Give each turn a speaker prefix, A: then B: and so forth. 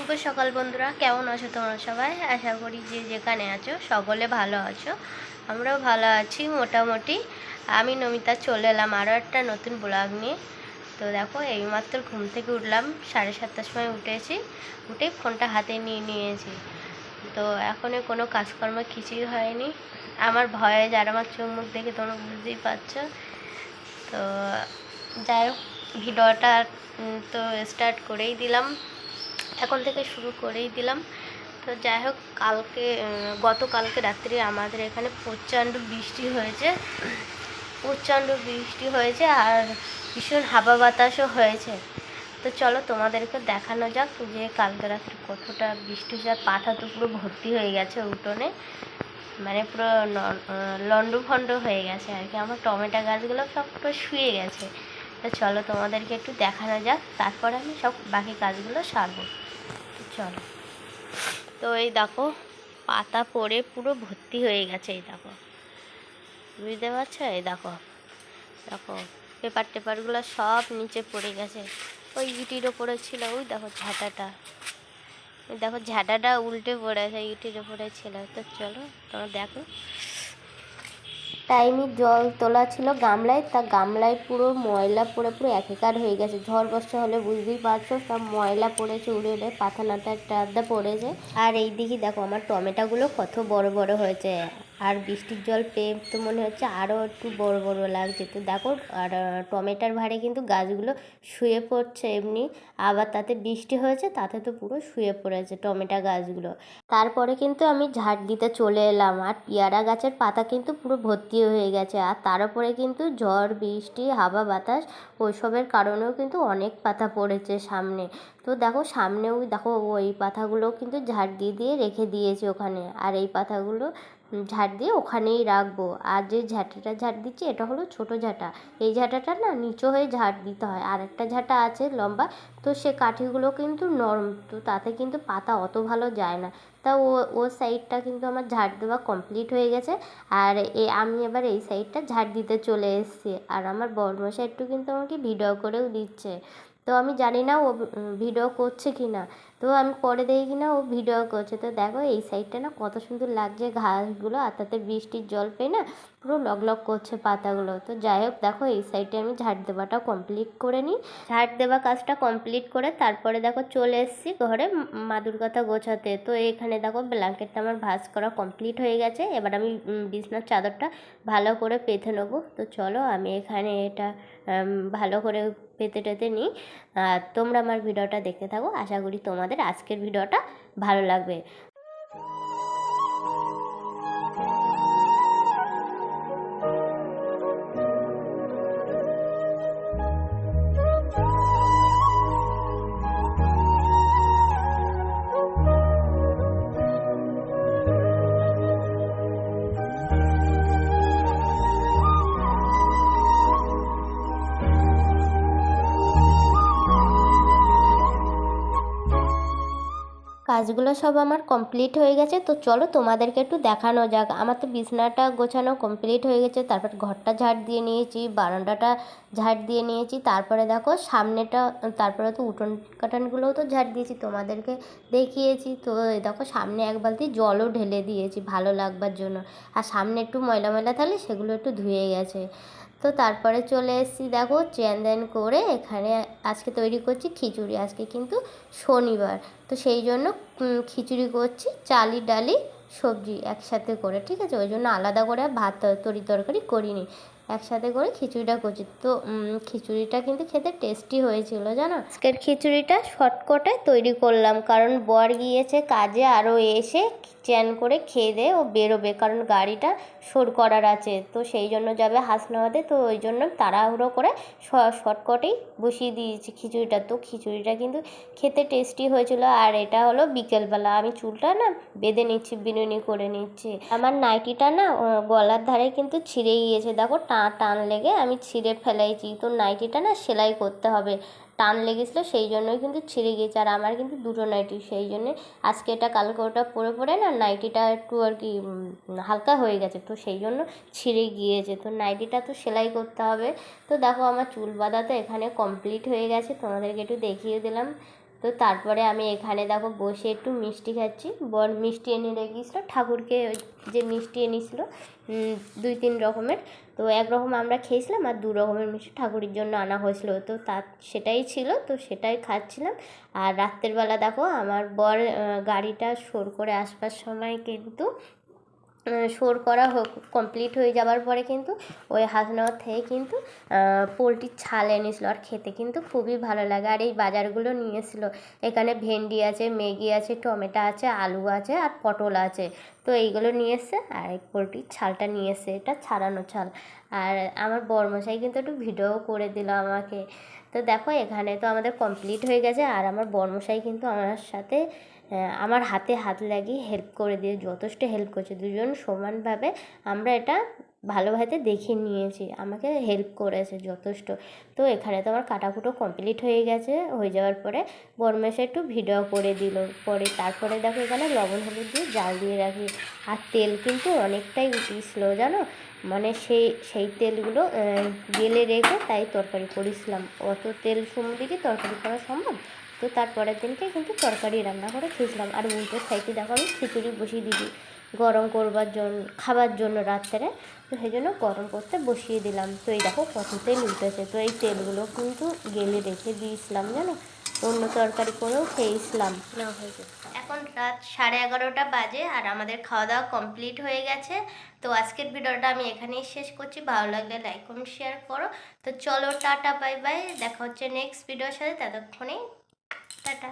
A: শুভ সকাল বন্ধুরা, কেমন আছো তোমরা সবাই? আশা করি যে যেখানে আছো, সকলে ভালো আছো। আমরাও ভালো আছি মোটামুটি। আমি নমিতা, চলে এলাম আরও একটা নতুন ব্লগ নিয়ে। তো দেখো, এইমাত্র ঘুম থেকে উঠলাম, সাড়ে সাতটার সময় উঠেছি। উঠে ফোনটা হাতে নিয়ে নিয়েছি। তো এখনও কোনো কাজকর্ম কিছুই হয়নি। আমার ভয়ে যার আমার চোখ মুখ দেখে তোমরা বুঝতেই পারছ। তো যাই হোক, ভিডিওটা তো স্টার্ট করেই দিলাম। এখন থেকে শুরু করেই দিলাম। তো যাই হোক, কালকে গতকালকে রাত্রে আমাদের এখানে প্রচণ্ড বৃষ্টি হয়েছে। প্রচণ্ড বৃষ্টি হয়েছে আর ভীষণ হাওয়া বাতাসও হয়েছে। তো চলো তোমাদেরকে দেখানো যাক যে কালকে রাত্রে কতটা বৃষ্টি হয়েছে। আর পাতা তো পুরো ভর্তি হয়ে গেছে উঠোনে। মানে পুরো লন্ডু ফন্ড হয়ে গেছে আর কি। আমার টমেটো গাছগুলো সব পুরো শুয়ে গেছে। তো চলো তোমাদেরকে একটু দেখানো যাক। তারপর আমি সব বাকি কাজগুলো সারবো। চলো। তো এই দেখো, পাতা পড়ে পুরো ভর্তি হয়ে গেছে, এই দেখো। বুঝতে পারছ? এই দেখো দেখো, পেপার টেপারগুলো সব নিচে পড়ে গেছে। ওই ইটির ওপরে ছিল, ওই দেখো ঝাঁটাটা। দেখো ঝাঁটাটা উল্টে পড়েছে ইটির ওপরে ছিল। তো চলো, তোমরা দেখো। টাইমে জল তোলা ছিল গামলায়, তা গামলায় পুরো ময়লা পড়ে পুরো একাকার হয়ে গেছে। ঝড় বর্ষা হলে বুঝতেই পারছ, সব ময়লা পড়েছে, উড়ে উড়ে পাথানাটা একটা আড্ডা পড়েছে। আর এই দিকে দেখো, আমার টমেটোগুলো কত বড় বড় হয়েছে। আর বৃষ্টির জল পেয়ে তো মনে হচ্ছে আরও একটু বড় বড় লাগছে। তো দেখো, আর টমেটোর ভারে কিন্তু গাছগুলো শুয়ে পড়ছে এমনি। আবার তাতে বৃষ্টি হয়েছে, তাতে তো পুরো শুয়ে পড়েছে টমেটো গাছগুলো। তারপরে কিন্তু আমি ঝাড় দিতে চলে এলাম, আর পেয়ারা গাছের পাতা কিন্তু পুরো ভর্তি হয়ে গেছে। আর তার উপরে কিন্তু ঝড়, বৃষ্টি, হাওয়া বাতাস, ওইসবের কারণেও কিন্তু অনেক পাতা পড়েছে সামনে। তো দেখো, সামনেও দেখো, ওই পাতাগুলো কিন্তু ঝাড় দিয়ে দিয়ে রেখে দিয়েছি ওখানে। আর এই পাতাগুলো ঝাড় দিয়ে ওখানেই রাখব। আর যে ঝাঁটাটা ঝাঁট দিচ্ছি, এটা হলো ছোট ঝাঁটা। এই ঝাঁটাটা না নিচু হয়ে ঝাড় দিতে হয়। আর একটা ঝাঁটা আছে লম্বা, তো সে কাঠিগুলো কিন্তু নরম, তো তাতে কিন্তু পাতা অত ভালো যায় না। তা ও ও সাইডটা কিন্তু আমার ঝাড় দেওয়া কমপ্লিট হয়ে গেছে। আর এ, আমি এবার এই সাইডটা ঝাড় দিতে চলে এসেছি। আর আমার বড়মশাই একটু কিন্তু আমাকে ভিডিও করেও দিচ্ছে। তো আমি জানি না ও ভিডিও করছে কি না তো আমি পরে দেখি না, ও ভিডিও করছে। তো দেখো এই সাইডটা না কত সুন্দর লাগছে ঘাসগুলো, আর তাতে বৃষ্টির জল পেয়ে না পুরো লগ লগ করছে পাতাগুলো। তো যাই হোক, দেখো এই সাইডে আমি ঝাড় দেওয়াটা কমপ্লিট করে নিই। ঝাড় দেওয়া কাজটা কমপ্লিট করে তারপরে দেখো চলে এসেছি ঘরে মাদুর কথা গোছাতে। তো এখানে দেখো ব্ল্যাঙ্কেটটা আমার ভাঁজ করা কমপ্লিট হয়ে গেছে। এবার আমি বিছনার চাদরটা ভালো করে পেতে নেব। তো চলো আমি এখানে এটা ভালো করে পেতে টেতে নিই। আর তোমরা আমার ভিডিওটা দেখতে থাকো। আশা করি তোমাদের আজকের ভিডিওটা ভালো লাগবে। কাজগুলো সব আমার কমপ্লিট হয়ে গেছে। তো চলো তোমাদেরকে একটু দেখানো যাক। আমার তো বিছনাটা গোছানো কমপ্লিট হয়ে গেছে। তারপর ঘরটা ঝাড় দিয়ে নিয়েছি, বারান্দাটা ঝাড় দিয়ে নিয়েছি। তারপরে দেখো সামনেটা, তারপরে তো উঠোন কাটানগুলোও তো ঝাড় দিয়েছি, তোমাদেরকে দেখিয়েছি। তো দেখো সামনে এক বালতি জলও ঢেলে দিয়েছি ভালো লাগবার জন্য। আর সামনে একটু ময়লা ময়লা থাকলে সেগুলো একটু ধুয়ে গেছে। তো তারপরে চলে এসেছি দেখো, চেন করে এখানে আজকে তৈরি করছি খিচুড়ি। আজকে কিন্তু শনিবার। তো সেই জন্য খিচুড়ি করছি, চালি ডালি, সবজি একসাথে করে, ঠিক আছে? ওই জন্য আলাদা করে ভাত তরি তরকারি করিনি। একসাথে করে খিচুড়িটা করছি। তো খিচুড়িটা কিন্তু খেতে টেস্টি হয়েছিল, জানো? আজকের খিচুড়িটা শর্টকটে তৈরি করলাম, কারণ বর গিয়েছে কাজে, আরও এসে চ্যান করে খেয়ে দিয়ে ও বেরোবে। কারণ গাড়িটা সোর করার আছে, তো সেই জন্য যাবে হাসনাবাদে। তো ওই জন্য তাড়াহুড়ো করে শর্টকটেই বসিয়ে দিয়েছি খিচুড়িটা। তো খিচুড়িটা কিন্তু খেতে টেস্টি হয়েছিল। আর এটা হলো বিকেলবেলা। আমি চুলটা না বেঁধে নিচ্ছি, বিনুনি করে নিচ্ছি। আমার নাইটিটা না গলার ধারে কিন্তু ছিঁড়ে গিয়েছে। দেখো টান টান লেগে আমি ছিঁড়ে ফেলাইছি। তো নাইটিটা না সেলাই করতে হবে। টান লেগেছিলো, সেই জন্যই কিন্তু ছিঁড়ে গিয়েছে। আর আমার কিন্তু দুটো নাইটি সেই জন্যে আজকে এটা, কালকে ওটা পরে পরে না নাইটিটা একটু আর কি হালকা হয়ে গেছে। তো সেই জন্য ছিঁড়ে গিয়েছে। তো নাইটিটা তো সেলাই করতে হবে। তো দেখো আমার চুল বাঁধা তো এখানে কমপ্লিট হয়ে গেছে। তোমাদেরকে একটু দেখিয়ে দিলাম। তো তারপরে আমি এখানে দেখো বসে একটু মিষ্টি খাচ্ছি। বর মিষ্টি এনে রেখেছিল, ঠাকুরকে যে মিষ্টি এনেছিল দুই তিন রকমের। তো এক রকম আমরা খেয়েছিলাম আর দু রকমের মিষ্টি ঠাকুরের জন্য আনা হয়েছিল। তো তা সেটাই ছিল, তো সেটাই খাচ্ছিলাম। আর রাত্রের বেলা দেখো আমার বর গাড়িটা সোর করে আসবার সময় কিন্তু সোর করা হোক কমপ্লিট হয়ে যাওয়ার পরে কিন্তু ওই হাসনাবাদ থেকে কিন্তু পোলট্রির ছাল এনেছিল আর খেতে কিন্তু খুবই ভালো লাগে। আর এই বাজারগুলো নিয়েছিল। এখানে ভেন্ডি আছে, ম্যাগি আছে, টমেটো আছে, আলু আছে আর পটল আছে। তো এইগুলো নিয়ে এসছে আর এই পোলট্রির ছালটা নিয়ে এসছে এটা ছাড়ানো ছাল। আর আমার বরমশাই কিন্তু একটু ভিডিও করে দিল আমাকে। তো দেখো এখানে তো আমাদের কমপ্লিট হয়ে গেছে। আর আমার বরমশাই কিন্তু আমার সাথে আমার হাতে হাত লাগিয়ে হেল্প করে দিয়ে যথেষ্ট হেল্প করছে। দুজন সমানভাবে আমরা এটা ভালোভাবে দেখে নিয়েছি, আমাকে হেল্প করেছে যথেষ্ট। তো এখানে তো আমার কাটাকুটো কমপ্লিট হয়ে গেছে, হয়ে যাওয়ার পরে বরমেশে একটু ভিডিও করে দিল। পরে তারপরে দেখো এখানে লবণ হলুদ দিয়ে জাল দিয়ে রাখি। আর তেল কিন্তু অনেকটাই উঠিয়েছিল জানো? মানে সেই সেই তেলগুলো গেলে রেখে তাই তরকারি করেছিলাম। অত তেল সমুদ্রে কি তরকারি করা সম্ভব? তো তারপরের দিনকে কিন্তু তরকারি রান্না করে খেয়েছিলাম। আর উল্টো সাইডে দেখো আমি খিচুড়ি বসিয়ে দিদি গরম করবার জন্য, খাবার জন্য রাত্রে। তো সেই জন্য গরম করতে বসিয়ে দিলাম। তো এই দেখো কত তেল উঠেছে তো এই তেলগুলো কিন্তু গেলে রেখে দিয়েছিলাম, জানো? অন্য তরকারি করেও খেয়েছিলাম। না হয়েছে এখন রাত সাড়ে এগারোটা বাজে আর আমাদের খাওয়া দাওয়া কমপ্লিট হয়ে গেছে। তো আজকের ভিডিওটা আমি এখানেই শেষ করছি। ভালো লাগলে লাইক, কমেন্ট, শেয়ার করো। তো চলো, টাটা, বাই বাই। দেখা হচ্ছে নেক্সট ভিডিওর সাথে। ততক্ষণে টাটা।